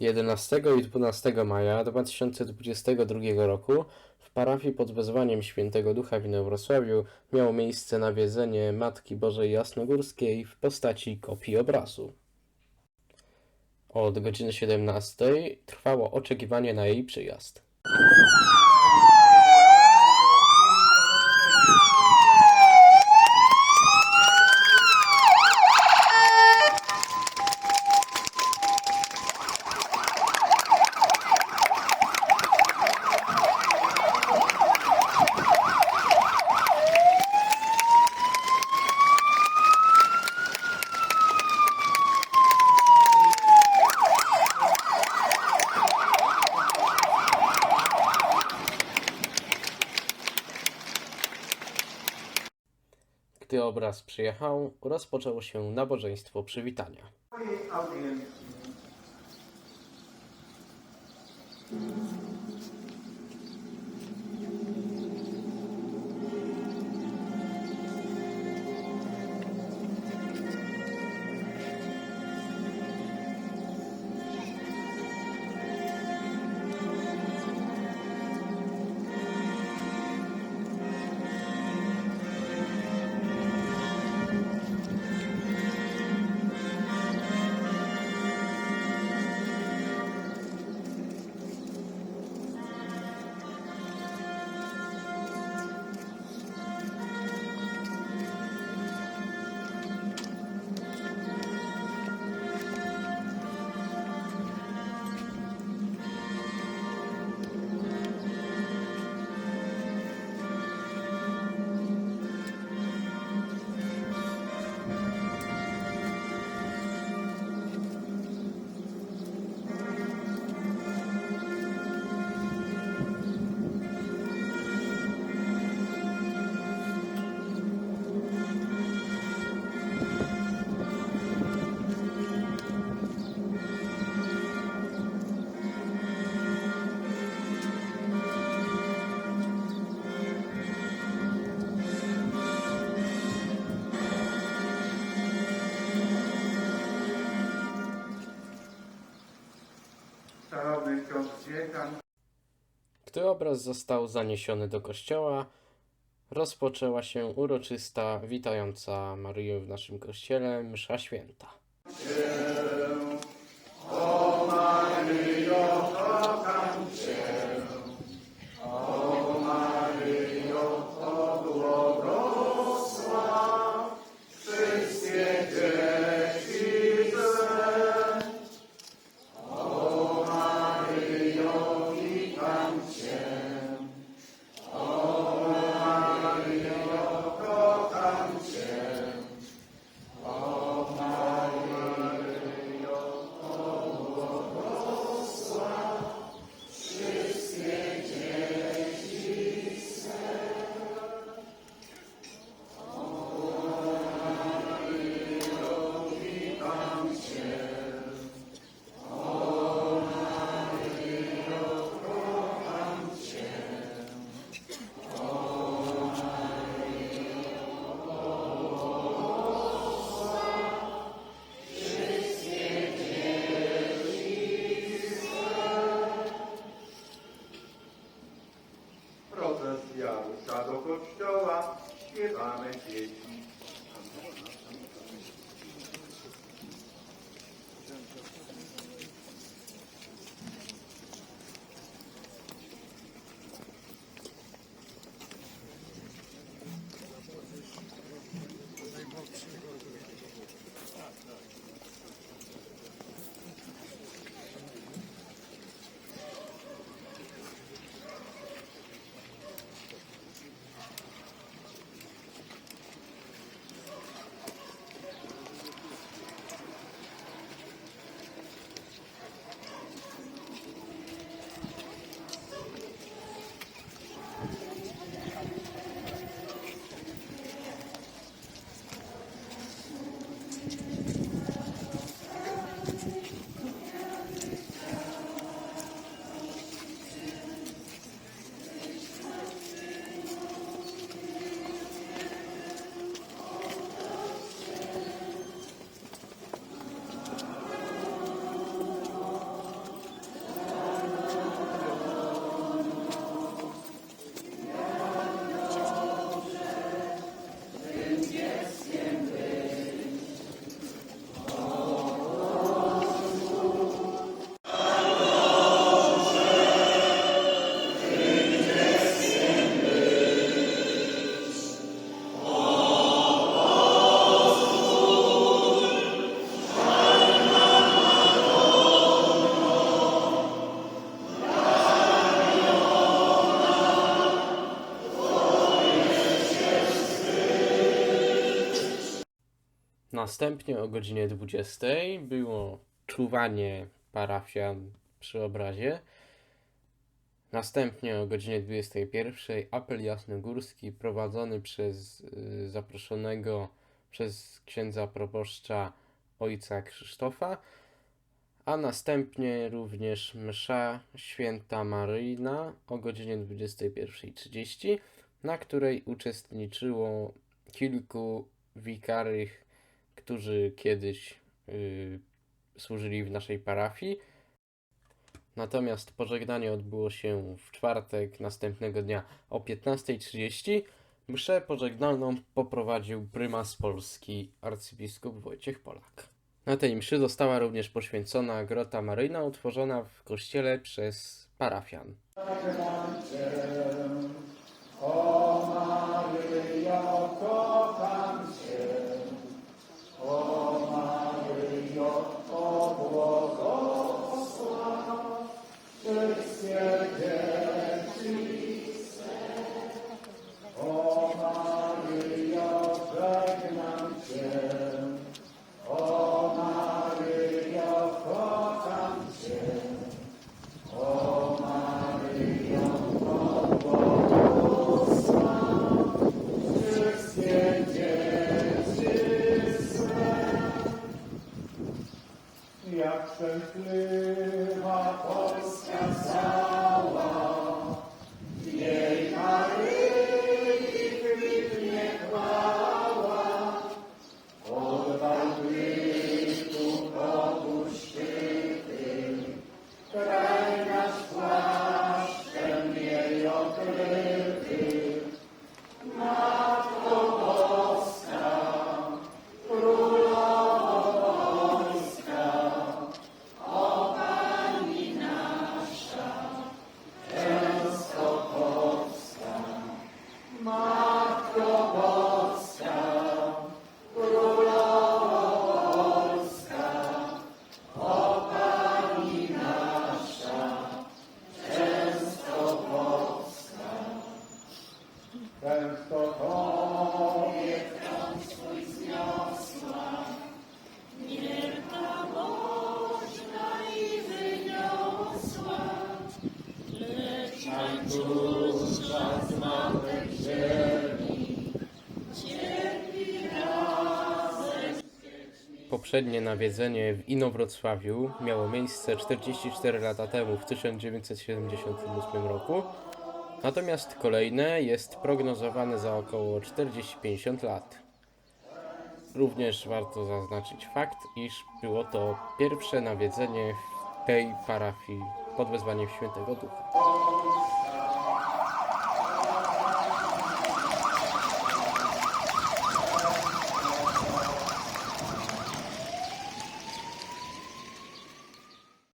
11 i 12 maja 2022 roku w parafii pod wezwaniem Świętego Ducha w Inowrocławiu miało miejsce nawiedzenie Matki Bożej Jasnogórskiej w postaci kopii obrazu. Od godziny 17 trwało oczekiwanie na jej przyjazd. Gdy obraz przyjechał, rozpoczęło się nabożeństwo przywitania. Mojej Gdy obraz został zaniesiony do kościoła, rozpoczęła się uroczysta, witająca Maryję w naszym kościele msza święta. Następnie o godzinie 20 było czuwanie parafian przy obrazie. Następnie o godzinie 21 apel jasnogórski prowadzony przez y, zaproszonego przez księdza proboszcza ojca Krzysztofa, a następnie również msza święta Maryjna o godzinie 21.30, na której uczestniczyło kilku wikarych, którzy kiedyś y, służyli w naszej parafii. Natomiast pożegnanie odbyło się w czwartek następnego dnia o 15.30. Mszę pożegnalną poprowadził prymas Polski arcybiskup Wojciech Polak. Na tej mszy została również poświęcona grota maryjna utworzona w kościele przez parafian. Poprzednie nawiedzenie w Inowrocławiu miało miejsce 44 lata temu, w 1978 roku, natomiast kolejne jest prognozowane za około 40-50 lat. Również warto zaznaczyć fakt, iż było to pierwsze nawiedzenie w tej parafii pod wezwaniem Świętego Ducha.